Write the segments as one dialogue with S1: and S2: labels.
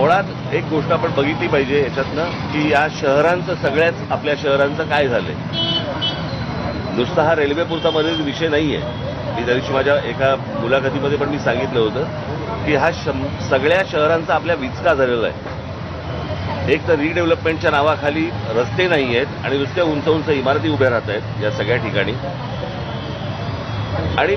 S1: मुळात एक गोष्ट आपण बघितली पाहिजे याच्यातनं की या शहरांचं सगळ्याच आपल्या शहरांचं काय झालंय? नुसता हा रेल्वेपुरता मध्ये विषय नाहीये. मी त्या दिवशी माझ्या एका मुलाखतीमध्ये पण मी सांगितलं होतं की हा शं- सगळ्या शहरांचा आपल्या विचका झालेला आहे. एक तर रिडेव्हलपमेंटच्या नावाखाली रस्ते नाही आहेत आणि नुसत्या उंच उंच इमारती उभ्या राहत आहेत या सगळ्या ठिकाणी. आणि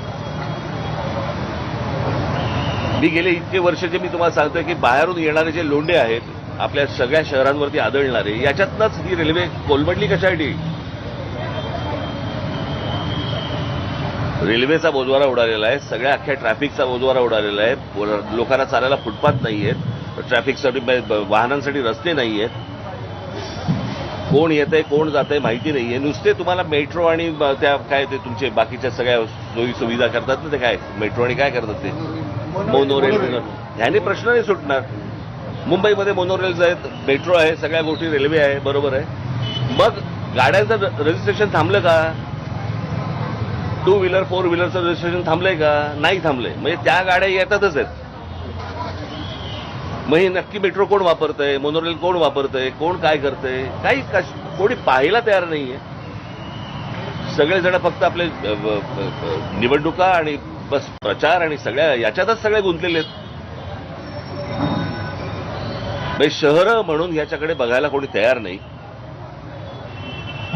S1: मी गेले इतके वर्ष जे मी तुम्हाला सांगतोय की बाहेरून येणारे जे लोंढे आहेत आपल्या सगळ्या शहरांवरती आदळणारे याच्यातनंच ही रेल्वे कोलमडली कशासाठी रेल्वेचा बोजवारा उडालेला आहे सगळ्या अख्ख्या ट्रॅफिकचा बोजवारा उडालेला आहे लोकांना चालायला फुटपाथ नाही आहेत ट्रॅफिकसाठी वाहनांसाठी रस्ते नाही आहेत. कोण येतंय कोण जातंय माहिती नाहीये. नुसते तुम्हाला मेट्रो आणि त्या काय ते तुमचे बाकीच्या सगळ्या सोयी सुविधा करतात ना ते काय? मेट्रो आणि काय करतात ते? मोनो रेल्वे ह्याने प्रश्न नाही सुटणार. मुंबईमध्ये मोनोरेल्स आहेत मेट्रो आहे सगळ्या गोष्टी रेल्वे आहे बरोबर आहे. मग गाड्यांचं रजिस्ट्रेशन थांबलं का? टू व्हीलर फोर व्हीलरचं रजिस्ट्रेशन थांबलंय का? नाही थांबलंय. म्हणजे त्या गाड्या येतातच आहेत. मग हे नक्की मेट्रो कोण वापरतंय? मोनोरेल कोण वापरतंय? कोण काय करतंय? काही कोणी पाहायला तयार नाहीये. सगळेजण फक्त आपले निवडणुका आणि बस प्रचार आणि सगळ्या याच्यातच सगळे गुंतलेले आहेत. म्हणजे शहरं म्हणून याच्याकडे बघायला कोणी तयार नाही.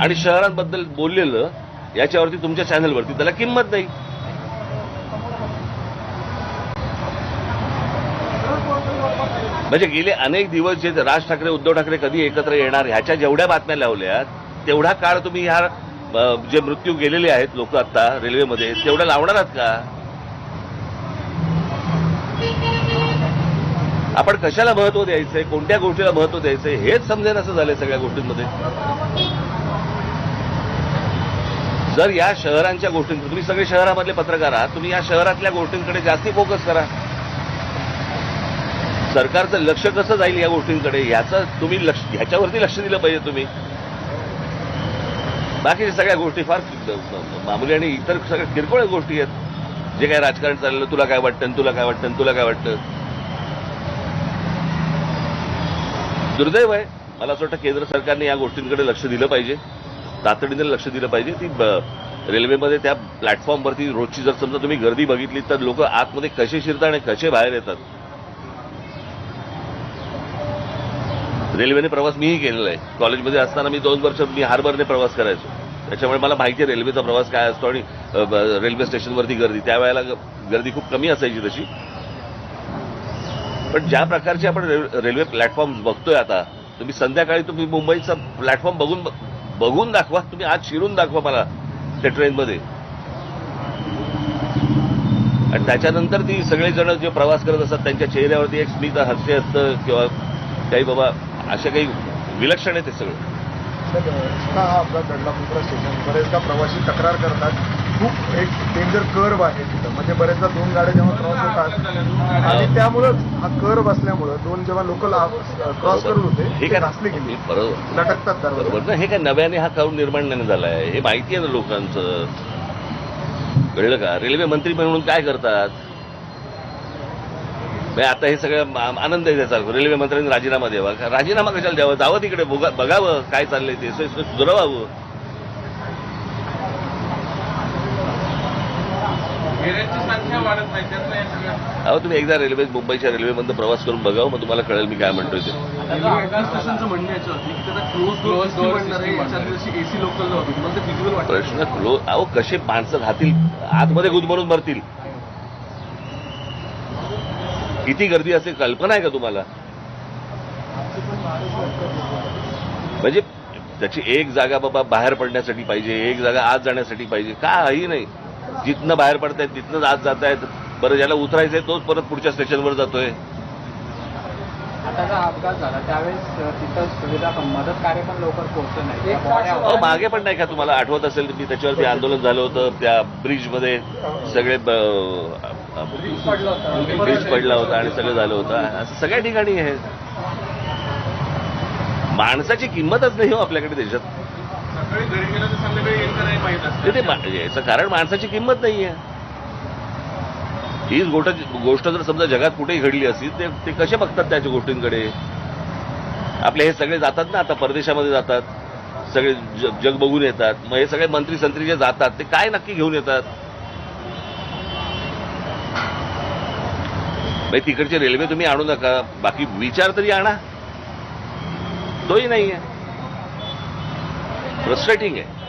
S1: आणि शहरांबद्दल बोललेलं याच्यावरती तुमच्या चॅनलवरती त्याला किंमत नाही. म्हणजे गेले अनेक दिवस जे राज ठाकरे उद्धव ठाकरे कधी एकत्र येणार ह्याच्या जेवढ्या बातम्या लावल्या तेवढा काळ तुम्ही ह्या जे मृत्यू गेलेले आहेत लोक आता रेल्वेमध्ये तेवढ्या लावणार आहात का? आपण कशाला महत्त्व द्यायचंय? कोणत्या गोष्टीला महत्त्व द्यायचंय? हेच समजेन असं झालंय सगळ्या गोष्टींमध्ये. जर या शहरांच्या गोष्टींकडे तुम्ही सगळे शहरामधले पत्रकार आहात तुम्ही या शहरातल्या गोष्टींकडे जास्ती फोकस करा. सरकारचं लक्ष कसं जाईल या गोष्टींकडे? याचं तुम्ही लक्ष ह्याच्यावरती लक्ष दिलं पाहिजे तुम्ही. बाकीच्या सगळ्या गोष्टी फार मामूली आणि इतर सगळ्या किरकोळ गोष्टी आहेत. जे काय राजकारण चाललं तुला काय वाटतं तुला काय वाटतं तुला काय वाटतं? दुर्दैव आहे. मला असं वाटतं केंद्र सरकारने या गोष्टींकडे लक्ष दिलं पाहिजे. तातडीने लक्ष दिलं पाहिजे. ती रेल्वेमध्ये त्या प्लॅटफॉर्मवरती रोजची जर समजा तुम्ही गर्दी बघितली तर लोक आतमध्ये कसे शिरतात आणि कसे बाहेर येतात? रेल्वेने प्रवास मीही केलेला आहे. कॉलेजमध्ये असताना मी दोन वर्ष मी हार्बरने प्रवास करायचो. त्याच्यामुळे मला माहिती आहे रेल्वेचा प्रवास काय असतो आणि रेल्वे स्टेशनवरती गर्दी. त्यावेळेला गर्दी खूप कमी असायची तशी. पण ज्या प्रकारचे आपण रे- रेल्वे प्लॅटफॉर्म बघतोय आता तुम्ही संध्याकाळी तुम्ही मुंबईचा प्लॅटफॉर्म बघून बघून दाखवा. तुम्ही आज शिरून दाखवा मला त्या ट्रेनमध्ये. आणि त्याच्यानंतर ती सगळेजण जे प्रवास करत असतात त्यांच्या चेहऱ्यावरती एक स्मित हास्य असतं किंवा काही बाबा असे काही विलक्षण आहे ते सगळं.
S2: तर हा अपघात घडला मुंब्रा स्टेशन बरेचदा प्रवासी तक्रार करतात. खूप एक डेंजर कर्व आहे तिथं. म्हणजे बरेचदा दोन गाड्या जेव्हा क्रॉस होतात आणि त्यामुळंच हा कर्व असल्यामुळं दोन जेव्हा लोकल क्रॉस करत होते
S1: हे काय
S2: घासले गेले.
S1: बरोबर.
S2: लटकतात
S1: बरोबर. हे काय नव्याने हा काऊन निर्माण नाही झाला आहे. हे माहिती आहे ना लोकांचं. कळलं का? रेल्वे मंत्री म्हणून काय करतात? आता हे सगळं आनंद आहे त्याचा. रेल्वे मंत्र्यांनी राजीनामा द्यावा. राजीनामा कशाला द्यावा? जावं तिकडे बघा- बघावं काय चाललंय ते. सु- अहो तुम्ही एकदा रेल्वे मुंबईच्या रेल्वेमधनं प्रवास करून बघावं मग तुम्हाला कळेल मी काय म्हणतोय ते.
S3: क्लोज
S1: प्रश्न क्लो अहो कसे माणसं राहतील? आतमध्ये गुदमरून मरतील. किती गर्दी असेल कल्पना आहे का तुम्हाला? म्हणजे त्याची एक जागा बाबा बाहेर पडण्यासाठी पाहिजे एक जागा आत जाण्यासाठी पाहिजे काही नाही. जिथनं बाहेर पडतायत तिथनंच आत जात आहेत बरं ज्याला उतरायचंय तोच परत पुढच्या स्टेशनवर जातोय. अहो मागे पण नाही का तुम्हाला आठवत असेल मी त्याच्यावरती आंदोलन झालं होतं त्या ब्रिजमध्ये सगळे
S4: पडलं होतं.
S1: ब्रिज पडला होता आणि सगळं झालं होतं. असं सगळ्या ठिकाणी आहे. माणसाची किंमतच नाही हो आपल्याकडे देशात. ते याचं कारण माणसाची किंमत नाहीये. हीच गोष्ट गोष्ट जर समजा जगात कुठेही घडली असती ते ते कसे बघतात त्याच्या गोष्टींकडे? आपले हे सगळे जातात ना आता परदेशामध्ये जातात. सगळे जग जग बघून येतात. मग हे सगळे मंत्री संत्री जे जातात ते काय नक्की घेऊन येतात? म्हणजे तिकडची रेल्वे तुम्ही आणू नका. बाकी विचार तरी आणा. तोही नाहीये. फ्रस्ट्रेटिंग आहे